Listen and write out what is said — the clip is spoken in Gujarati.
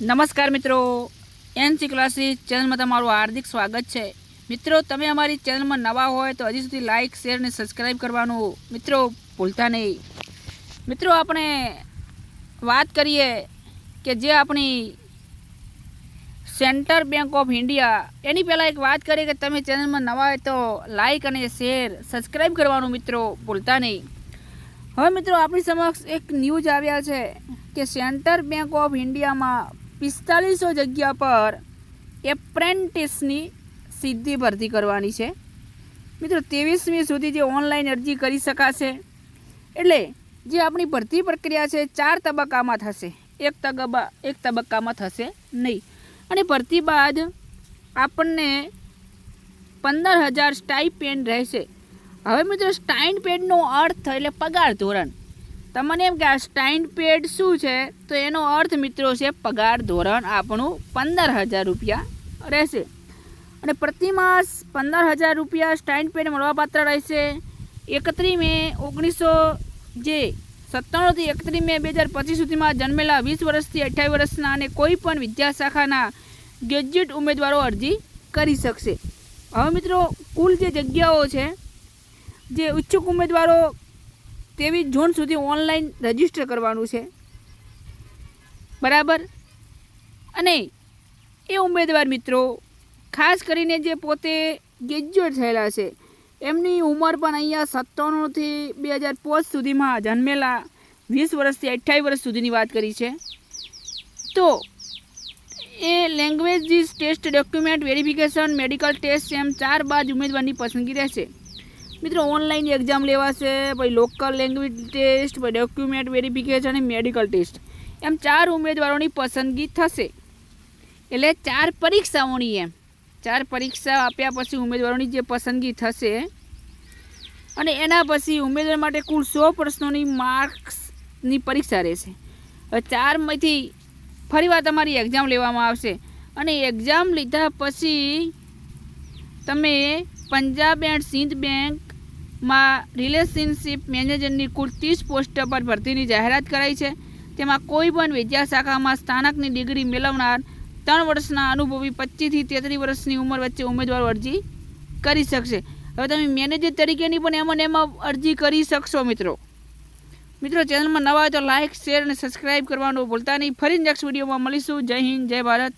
નમસ્કાર મિત્રો. એનસી ક્લાસીસ ચેનલમાં તમારું હાર્દિક સ્વાગત છે. મિત્રો, તમે અમારી ચેનલમાં નવા હોય તો હજી સુધી લાઇક શેર અને સબસ્ક્રાઈબ કરવાનું મિત્રો ભૂલતા નહીં. મિત્રો, આપણે વાત કરીએ કે જે આપણી સેન્ટર બેંક ઓફ ઇન્ડિયા, એની પહેલાં એક વાત કરીએ કે તમે ચેનલમાં નવા હોય તો લાઇક અને શેર સબસ્ક્રાઈબ કરવાનું મિત્રો ભૂલતા નહીં. હવે મિત્રો, આપણી સમક્ષ એક ન્યૂઝ આવ્યા છે કે સેન્ટર બેંક ઓફ ઇન્ડિયામાં પિસ્તાલીસો જગ્યા પર એપ્રેન્ટિસની સીધી ભરતી કરવાની છે. મિત્રો, ત્રેવીસમી સુધી જે ઓનલાઈન અરજી કરી શકાશે, એટલે જે આપણી ભરતી પ્રક્રિયા છે, ચાર તબક્કામાં થશે. એક તબક્કા એક તબક્કામાં થશે નહીં. અને ભરતી બાદ આપણને પંદર હજાર સ્ટાઇપેન્ડ રહેશે. હવે મિત્રો સ્ટાઇન પેડનો અર્થ એટલે પગાર ધોરણ. તમને એમ કે આ સ્ટાઇન્ડ પેડ શું છે? તો એનો અર્થ, મિત્રો, છે પગાર ધોરણ આપણું પંદર હજાર રૂપિયા રહેશે. અને પ્રતિ માસ પંદર હજાર રૂપિયા સ્ટાઇન્ડ પેડ મળવાપાત્ર રહેશે. એકત્રીસ મે ઓગણીસો જે સત્તાણુંથી એકત્રીસ મે બે હજાર પચીસ સુધીમાં જન્મેલા વીસ વર્ષથી અઠ્યાવીસ વર્ષના અને કોઈ પણ વિદ્યાશાખાના ગ્રેજ્યુએટ ઉમેદવારો અરજી કરી શકશે. હવે મિત્રો, કુલ જે જગ્યાઓ છે, જે ઉચ્ચુક ઉમેદવારો તેવી જૂન સુધી ઓનલાઈન રજિસ્ટર કરવાનું છે. બરાબર? અને એ ઉમેદવાર મિત્રો, ખાસ કરીને જે પોતે ગ્રેજ્યુએટ થયેલા છે, એમની ઉંમર પણ અહીંયા સત્તાણુંથી બે હજાર પાંચ સુધીમાં જન્મેલા વીસ વર્ષથી અઠ્યાવીસ વર્ષ સુધીની વાત કરી છે. તો એ languages test document verification medical test એમ ચાર બાદ ઉમેદવારની પસંદગી રહેશે. મિત્રો ઓનલાઈન એક્ઝામ લેવાશે, પછી લોકલ લેંગ્વેજ ટેસ્ટ પછી ડોક્યુમેન્ટ વેરિફિકેશન અને મેડિકલ ટેસ્ટ એમ ચાર ઉમેદવારોની પસંદગી થશે. એટલે ચાર પરીક્ષાઓની એમ. ચાર પરીક્ષા આપ્યા પછી ઉમેદવારોની જે પસંદગી થશે, અને એના પછી ઉમેદવાર માટે કુલ સો પ્રશ્નોની માર્ક્સની પરીક્ષા રહેશે. હવે ચારમાંથી ફરીવાર તમારી એક્ઝામ લેવામાં આવશે. અને એક્ઝામ લીધા પછી તમે પંજાબ એન્ડ સિંધ બેંકમાં રિલેશનશિપ મેનેજરની કુલ ત્રીસ પોસ્ટ પર ભરતીની જાહેરાત કરાઈ છે. તેમાં કોઈ પણ વિદ્યાશાખામાં સ્થાનકની ડિગ્રી મેળવનાર ત્રણ વર્ષના અનુભવી પચીસથી તેત્રીસ વર્ષની ઉંમર વચ્ચે ઉમેદવારો અરજી કરી શકશે. હવે તમે મેનેજર તરીકેની પણ એમાં એમાં અરજી કરી શકશો મિત્રો. મિત્રો ચેનલમાં નવા હોય તો લાઇક શેર અને સબસ્ક્રાઈબ કરવાનું ભૂલતા નહીં. ફરી નેક્સ્ટ વિડીયોમાં મળીશું. જય હિન્દ, જય ભારત.